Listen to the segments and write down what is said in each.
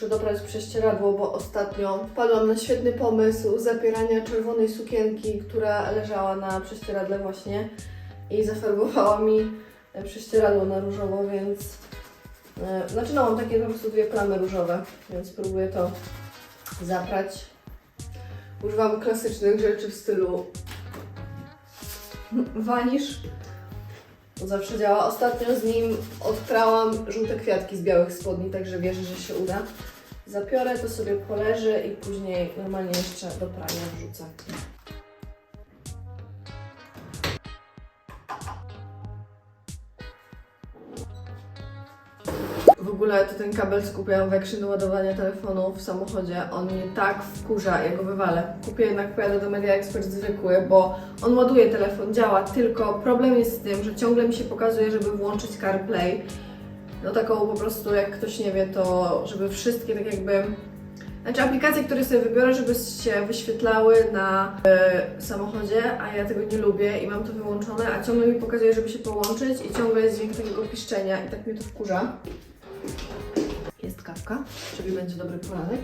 Muszę doprać prześcieradło, bo ostatnio wpadłam na świetny pomysł zapierania czerwonej sukienki, która leżała na prześcieradle właśnie i zafarbowała mi e, prześcieradło na różowo, więc e, znaczy no mam takie po prostu dwie plamy różowe, więc spróbuję to zaprać. Używam klasycznych rzeczy w stylu wanisz. To zawsze działa. Ostatnio z nim odprałam żółte kwiatki z białych spodni, także wierzę, że się uda. Zapiorę, to sobie poleży i później normalnie jeszcze do prania wrzucę. Ogóle to ten kabel, co kupiłam w Action do ładowania telefonu w samochodzie, on mnie tak wkurza, ja go wywalę. Kupię jednak, pojadę do Media Expert zwykły, bo on ładuje telefon, działa, tylko problem jest z tym, że ciągle mi się pokazuje, żeby włączyć CarPlay. No taką po prostu, jak ktoś nie wie, to żeby wszystkie tak jakby... Znaczy aplikacje, które sobie wybiorę, żeby się wyświetlały na e, samochodzie, a ja tego nie lubię i mam to wyłączone, a ciągle mi pokazuje, żeby się połączyć i ciągle jest dźwięk takiego piszczenia i tak mnie to wkurza. Jest kawka, czyli będzie dobry poranek.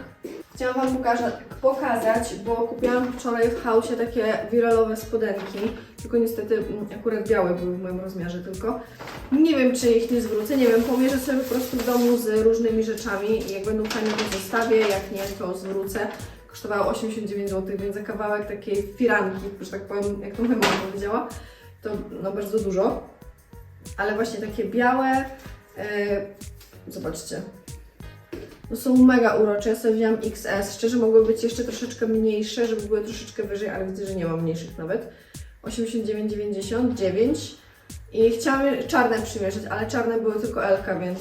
Chciałam Wam pokaza- pokazać, bo kupiłam wczoraj w Hausie takie wiralowe spodenki, tylko niestety mm, akurat białe były w moim rozmiarze tylko. Nie wiem, czy ich nie zwrócę, nie wiem, pomierzę sobie po prostu w domu z różnymi rzeczami i jak będą fajne, to zostawię, jak nie, to zwrócę. Kosztowało 89 zł, więc za kawałek takiej firanki, że tak powiem, jak to moja mama powiedziała, to no bardzo dużo. Ale właśnie takie białe, yy, zobaczcie, no są mega urocze. Ja sobie wzięłam XS. Szczerze mogły być jeszcze troszeczkę mniejsze, żeby były troszeczkę wyżej, ale widzę, że nie mam mniejszych nawet. 89,99 i chciałam czarne przymierzyć, ale czarne były tylko LK, więc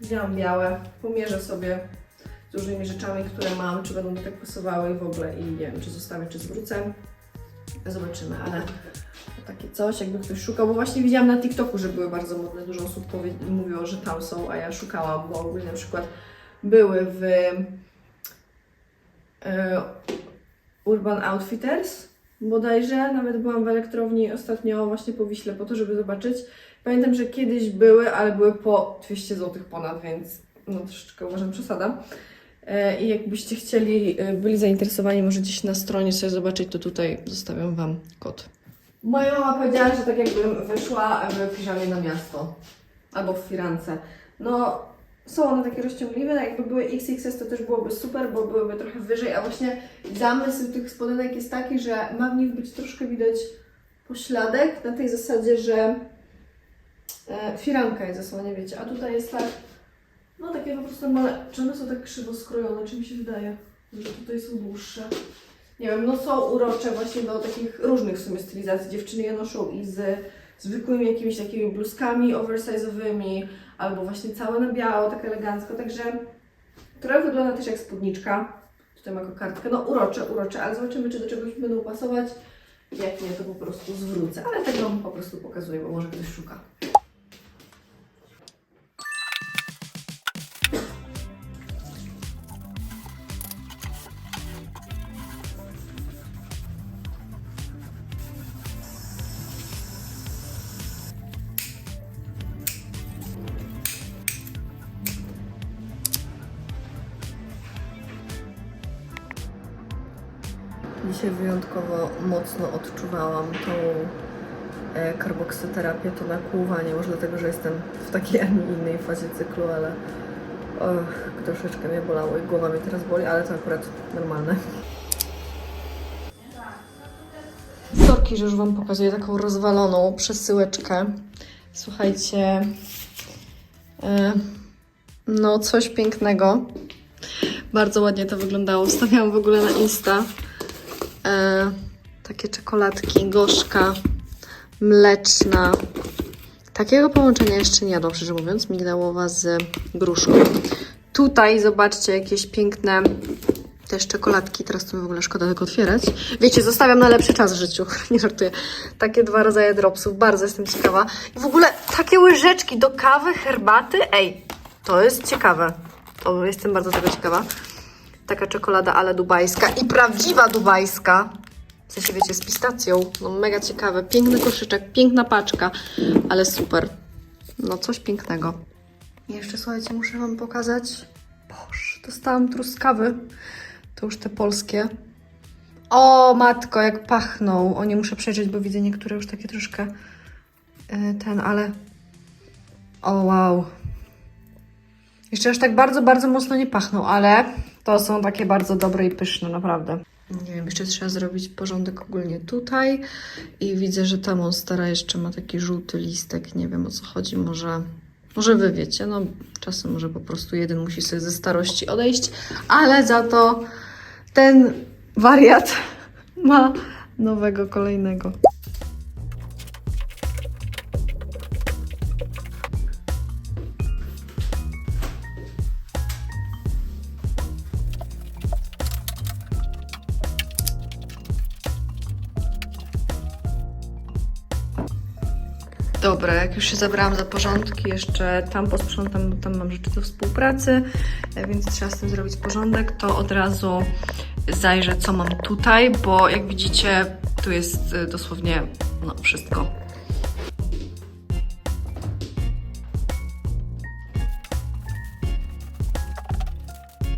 wzięłam białe. Pomierzę sobie z różnymi rzeczami, które mam, czy będą mi tak pasowały i w ogóle i nie wiem, czy zostawię, czy zwrócę. Zobaczymy, ale takie coś, jakby ktoś szukał, bo właśnie widziałam na TikToku, że były bardzo modne, dużo osób mówiło, że tam są, a ja szukałam, bo ogólnie na przykład były w e, Urban Outfitters bodajże, nawet byłam w elektrowni ostatnio właśnie po Wiśle po to, żeby zobaczyć. Pamiętam, że kiedyś były, ale były po 200 zł ponad, więc no troszeczkę uważam przesada. E, I jakbyście chcieli, e, byli zainteresowani, może gdzieś na stronie sobie zobaczyć, to tutaj zostawiam Wam kod. Moja mama powiedziała, że tak jakbym wyszła w piżamie na miasto. Albo w firance. No, są one takie rozciągliwe, no jakby były XXS to też byłoby super, bo byłyby trochę wyżej, a właśnie zamysł tych spodenek jest taki, że ma w nich być troszkę widać pośladek na tej zasadzie, że e, firanka jest zasłania, wiecie, a tutaj jest tak, no takie po prostu normalne, czy one są tak krzywo skrojone, czy mi się wydaje, że tutaj są dłuższe. Nie wiem, no są urocze właśnie do takich różnych w sumie stylizacji. Dziewczyny je noszą i z zwykłymi jakimiś takimi bluzkami oversize'owymi, albo właśnie całe na biało, tak elegancko, także trochę wygląda też jak spódniczka. Tutaj ma kokardkę, no urocze, urocze, ale zobaczymy, czy do czegoś będą pasować. Jak nie, to po prostu zwrócę, ale Wam po prostu pokazuję, bo może ktoś szuka. Dzisiaj wyjątkowo mocno odczuwałam tą e, karboksyterapię, to nakłuwanie, może dlatego, że jestem w takiej, a nie innej fazie cyklu, ale och, troszeczkę mnie bolało i głowa mnie teraz boli, ale to akurat normalne. Sorki, że już Wam pokazuję taką rozwaloną przesyłeczkę. Słuchajcie, e, no coś pięknego. Bardzo ładnie to wyglądało. Wstawiałam w ogóle na Insta e, takie czekoladki, gorzka, mleczna. Takiego połączenia jeszcze nie jadłam, szczerze mówiąc, migdałowa z gruszką. Tutaj zobaczcie jakieś piękne też czekoladki. Teraz to mi w ogóle szkoda tego otwierać. Wiecie, zostawiam na lepszy czas w życiu. Nie żartuję. Takie dwa rodzaje dropsów. Bardzo jestem ciekawa. I w ogóle takie łyżeczki do kawy, herbaty. Ej, to jest ciekawe. To jestem bardzo tego ciekawa. Taka czekolada ale dubajska i prawdziwa dubajska. W sensie, wiecie, z pistacją. No mega ciekawe. Piękny koszyczek, piękna paczka, ale super. No coś pięknego. I jeszcze słuchajcie, muszę Wam pokazać. Boże, Dostałam truskawy. To już te polskie. O, matko, jak pachną. O, nie muszę przejrzeć, bo widzę niektóre już takie troszkę e, ten, ale... O, wow. Jeszcze aż tak bardzo, bardzo mocno nie pachną, ale to są takie bardzo dobre i pyszne, naprawdę. Nie wiem, jeszcze trzeba zrobić porządek ogólnie tutaj i widzę, że ta monstera jeszcze ma taki żółty listek, nie wiem o co chodzi, może, może wy wiecie, no czasem może po prostu jeden musi sobie ze starości odejść, ale za to ten wariat ma nowego, kolejnego. Już się zabrałam za porządki, jeszcze tam posprzątam, bo tam mam rzeczy do współpracy, e, więc trzeba z tym zrobić porządek, to od razu zajrzę, co mam tutaj, bo jak widzicie, tu jest e, dosłownie no, wszystko.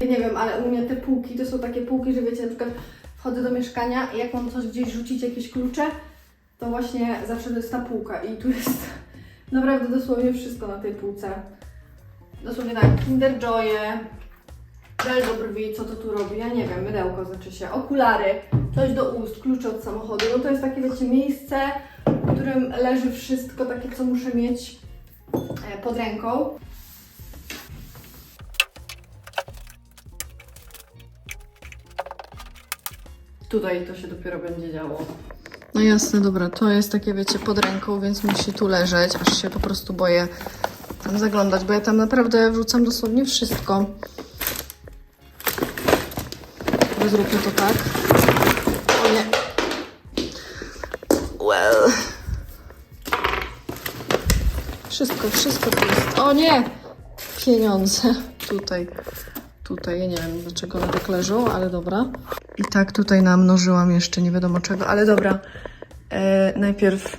Nie wiem, ale u mnie te półki to są takie półki, że wiecie, na przykład wchodzę do mieszkania i jak mam coś gdzieś rzucić, jakieś klucze, to właśnie zawsze to jest ta półka i tu jest naprawdę dosłownie wszystko na tej półce. Dosłownie tak, Kinder Joye, gel do brwi, co to tu robi, ja nie wiem, mydełko znaczy się, okulary, coś do ust, klucze od samochodu, no to jest takie wiecie miejsce, w którym leży wszystko takie, co muszę mieć e, pod ręką. Tutaj to się dopiero będzie działo. No jasne, dobra, to jest takie, wiecie, pod ręką, więc musi tu leżeć, aż się po prostu boję tam zaglądać, bo ja tam naprawdę wrzucam dosłownie wszystko. Zróbmy to tak. O nie. Well. Wszystko, wszystko tu jest. O nie! Pieniądze. Tutaj. Tutaj, ja nie wiem dlaczego one tak leżą, ale dobra. I tak tutaj namnożyłam jeszcze nie wiadomo czego, ale dobra. E, najpierw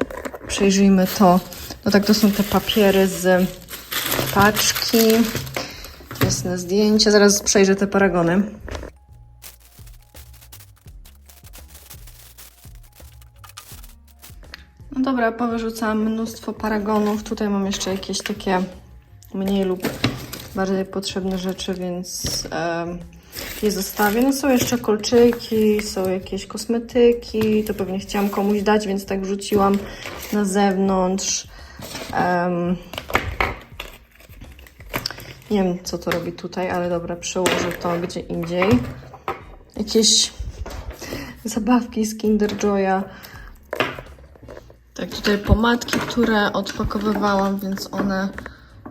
przejrzyjmy to. No tak, to są te papiery z paczki. Jasne zdjęcie. Zaraz przejrzę te paragony. No dobra, powyrzucam mnóstwo paragonów. Tutaj mam jeszcze jakieś takie mniej lub bardziej potrzebne rzeczy, więc em, je zostawię. No są jeszcze kolczyki, są jakieś kosmetyki, to pewnie chciałam komuś dać, więc tak wrzuciłam na zewnątrz. Em, nie wiem, co to robi tutaj, ale dobra, przełożę to gdzie indziej. Jakieś zabawki z Kinder Joya. Tak, tutaj pomadki, które odpakowywałam, więc one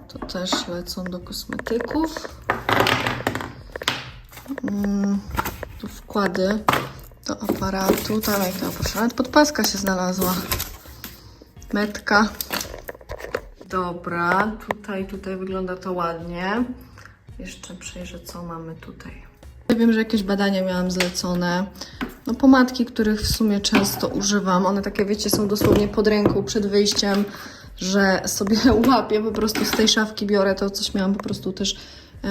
to też lecą do kosmetyków. Mm, wkłady do aparatu. Tam jak to nawet podpaska się znalazła. Metka. Dobra, tutaj, tutaj wygląda to ładnie. Jeszcze przejrzę, co mamy tutaj. Ja wiem, że jakieś badania miałam zlecone. No pomadki, których w sumie często używam. One takie, wiecie, są dosłownie pod ręką przed wyjściem, że sobie łapię, po prostu z tej szafki biorę to, coś miałam po prostu też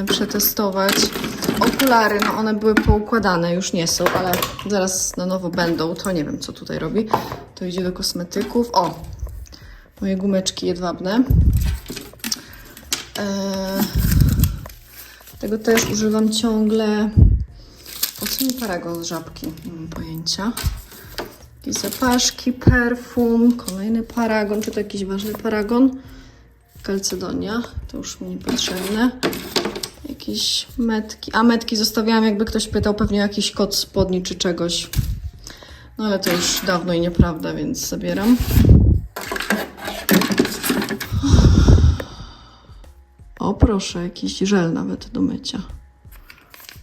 przetestować. Okulary, no one były poukładane, już nie są, ale zaraz na nowo będą. To nie wiem, co tutaj robi. To idzie do kosmetyków. O, moje gumeczki jedwabne. Eee, tego też używam ciągle. Po co mi paragon z żabki? Nie mam pojęcia. Jakieś zapaszki, perfum, kolejny paragon. Czy to jakiś ważny paragon? Kalcedonia, to już mi niepotrzebne. Jakieś metki. A metki zostawiałam, jakby ktoś pytał, pewnie jakiś kod spodni czy czegoś. No ale to już dawno i nieprawda, więc zabieram. O proszę, jakiś żel nawet do mycia.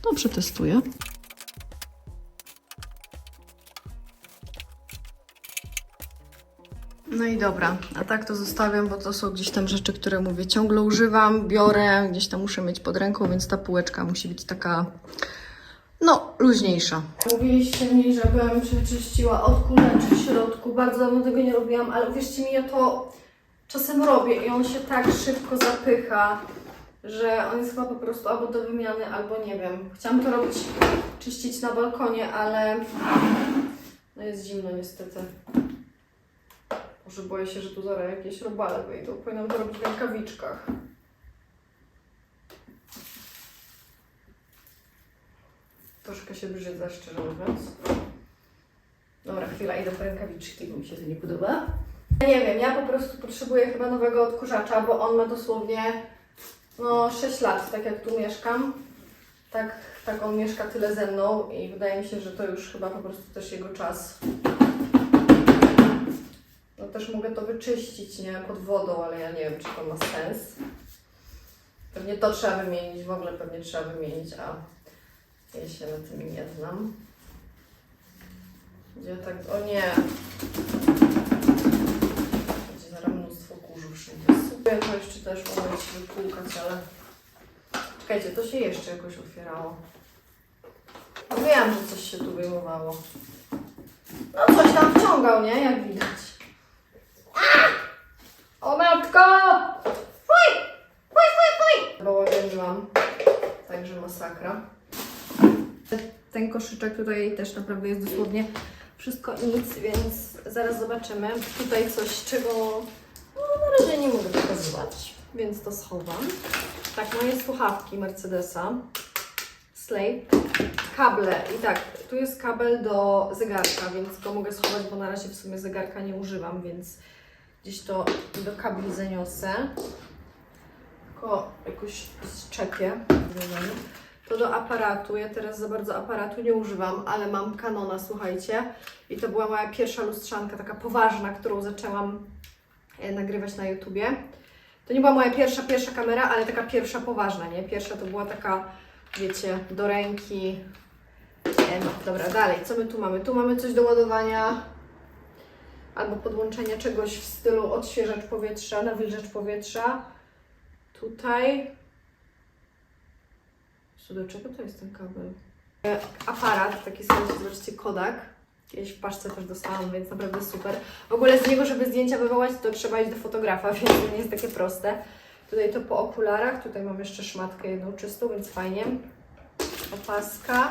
Dobrze testuję. No i dobra, a tak to zostawiam, bo to są gdzieś tam rzeczy, które mówię, ciągle używam, biorę, gdzieś tam muszę mieć pod ręką, więc ta półeczka musi być taka, no, luźniejsza. Mówiliście mi, żebym przeczyściła odkurzacz w środku, bardzo dawno tego nie robiłam, ale uwierzcie mi, ja to czasem robię i on się tak szybko zapycha, że on jest chyba po prostu albo do wymiany, albo nie wiem. Chciałam to robić, czyścić na balkonie, ale no jest zimno niestety. Może boję się, że tu zaraz jakieś robale wyjdą. Powinnam to robić w rękawiczkach. Troszkę się brzydzę, szczerze mówiąc. Dobra, chwila, idę po rękawiczki, bo mi się to nie podoba. Ja nie wiem, ja po prostu potrzebuję chyba nowego odkurzacza, bo on ma dosłownie no 6 lat, tak jak tu mieszkam. Tak, tak on mieszka tyle ze mną i wydaje mi się, że to już chyba po prostu też jego czas. Też mogę to wyczyścić, nie, pod wodą, ale ja nie wiem, czy to ma sens. Pewnie to trzeba wymienić, w ogóle pewnie trzeba wymienić, a ja się na tym nie znam. Gdzie tak, o nie, będzie zaraz mnóstwo kurzu wszędzie. Super, to jeszcze też umyć, wypłukać, ale... Czekajcie, to się jeszcze jakoś otwierało. Wiem, że coś się tu wyjmowało. No coś tam wciągał, nie? Jak widać. O matko! Fuj! Fuj, fuj, fuj! Bałaganiłam. Także masakra. Ten koszyczek tutaj też naprawdę jest dosłownie wszystko i nic, więc zaraz zobaczymy. Tutaj coś, czego no, na razie nie mogę pokazywać, więc to schowam. Tak, moje słuchawki Mercedesa. Slay. Kable. I tak, tu jest kabel do zegarka, więc go mogę schować, bo na razie w sumie zegarka nie używam, więc gdzieś to do kabli zaniosę. Tylko jakoś wiem. To do aparatu. Ja teraz za bardzo aparatu nie używam, ale mam Canona, słuchajcie. I to była moja pierwsza lustrzanka, taka poważna, którą zaczęłam e, nagrywać na YouTubie. To nie była moja pierwsza, pierwsza kamera, ale taka pierwsza poważna, nie? Pierwsza to była taka, wiecie, do ręki. No, dobra, dalej, co my tu mamy? Tu mamy coś do ładowania albo podłączenia czegoś w stylu odświeżacz powietrza, nawilżacz powietrza. Tutaj co do czego to jest ten kabel? E, Aparat, taki słuchajcie, zobaczcie, Kodak. Kiedyś w paczce też dostałam, więc naprawdę super. W ogóle z niego, żeby zdjęcia wywołać, to trzeba iść do fotografa, więc to nie jest takie proste. Tutaj to po okularach, tutaj mam jeszcze szmatkę jedną czystą, więc fajnie. Opaska,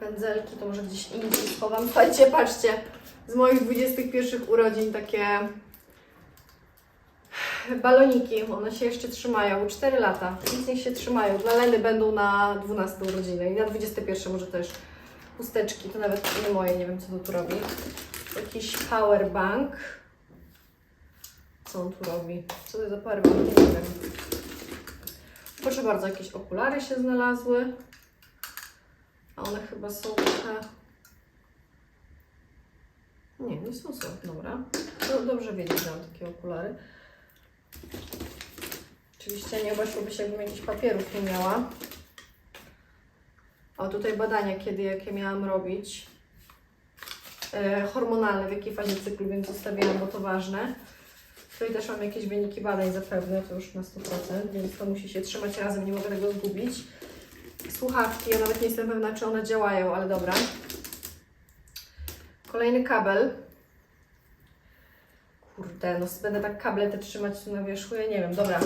pędzelki, to może gdzieś indziej schowam. Słuchajcie, patrzcie, z moich 21 urodzin takie baloniki, one się jeszcze trzymają, 4 lata, nic niech się trzymają. Dla Leny będą na 12 urodziny i na 21 może też chusteczki, to nawet nie moje, nie wiem co to tu robi. Jakiś powerbank. Co on tu robi? Co to za powerbank? Nie wiem. Proszę bardzo, jakieś okulary się znalazły. A one chyba są trochę... Nie, nie są dobra. To dobrze wiedzieć, że mam takie okulary. Oczywiście nie obeszłoby się, jakbym jakichś papierów nie miała. O, tutaj badania, kiedy, jakie miałam robić. E, hormonalne, w jakiej fazie cyklu, więc zostawiłam, bo to ważne. Tutaj też mam jakieś wyniki badań zapewne, to już na 100%, więc to musi się trzymać razem, nie mogę tego zgubić. Słuchawki, ja nawet nie jestem pewna, czy one działają, ale dobra. Kolejny kabel. Kurde, no będę tak kable te trzymać na wierzchu, ja nie wiem, dobra.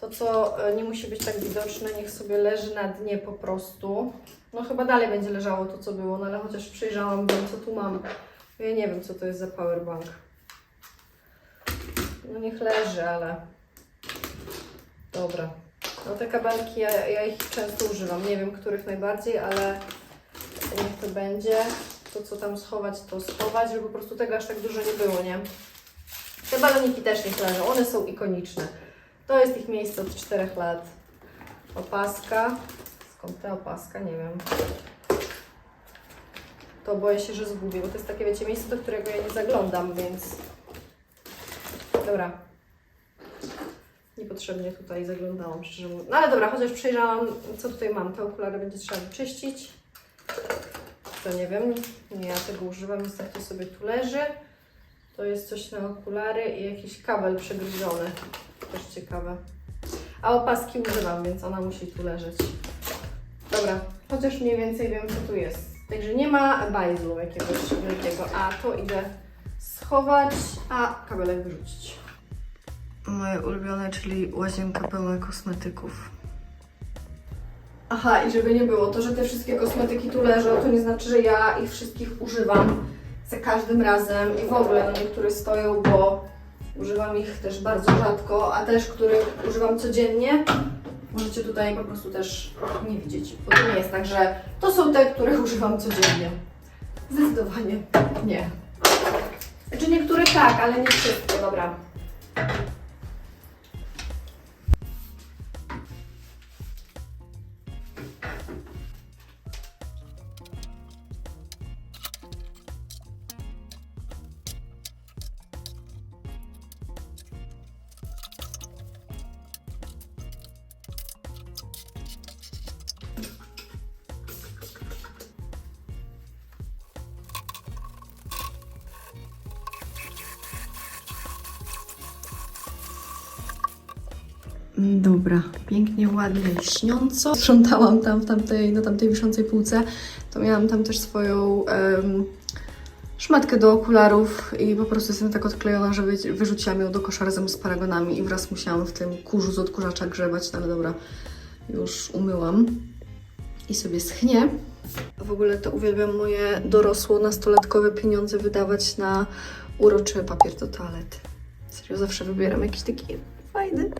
To, co e, nie musi być tak widoczne, niech sobie leży na dnie po prostu. No chyba dalej będzie leżało to, co było, no ale chociaż przyjrzałam, wiem, co tu mam. Ja nie wiem, co to jest za powerbank. No niech leży, ale... Dobra. No te kabelki, ja, ja ich często używam. Nie wiem, których najbardziej, ale niech to będzie. To, co tam schować, to schować, żeby po prostu tego aż tak dużo nie było, nie? Te baloniki też niech leżą, one są ikoniczne. To jest ich miejsce od 4 lat. Opaska. Skąd ta opaska? Nie wiem. To boję się, że zgubię, bo to jest takie, wiecie, miejsce, do którego ja nie zaglądam, więc... Dobra. Niepotrzebnie tutaj zaglądałam, szczerze mówiąc. No ale dobra, chociaż przejrzałam, co tutaj mam. Te okulary będzie trzeba wyczyścić. To nie wiem, nie ja tego używam, więc tak to sobie tu leży. To jest coś na okulary i jakiś kabel przegryziony. Też ciekawe. A opaski używam, więc ona musi tu leżeć. Dobra, chociaż mniej więcej wiem, co tu jest. Także nie ma bajzlu jakiegoś wielkiego. A to idę schować, a kabelek wyrzucić. moje ulubione, czyli łazienka pełna kosmetyków. Aha, i żeby nie było, to, że te wszystkie kosmetyki tu leżą, to nie znaczy, że ja ich wszystkich używam za każdym razem i w ogóle no niektóre stoją, bo używam ich też bardzo rzadko, a też których używam codziennie, możecie tutaj po prostu też nie widzieć, bo to nie jest tak, że to są te, które używam codziennie. Zdecydowanie nie. Znaczy niektóre tak, ale nie wszystko, dobra. Dobra, pięknie, ładnie, lśniąco. Sprzątałam tam w tamtej, na tamtej wiszącej półce, to miałam tam też swoją em, szmatkę do okularów i po prostu jestem tak odklejona, że wy, wyrzuciłam ją do kosza razem z paragonami i wraz musiałam w tym kurzu z odkurzacza grzebać, no ale dobra, już umyłam i sobie schnie. W ogóle to uwielbiam moje dorosło, nastolatkowe pieniądze wydawać na uroczy papier do toalety. Serio, zawsze wybieram jakiś taki fajny.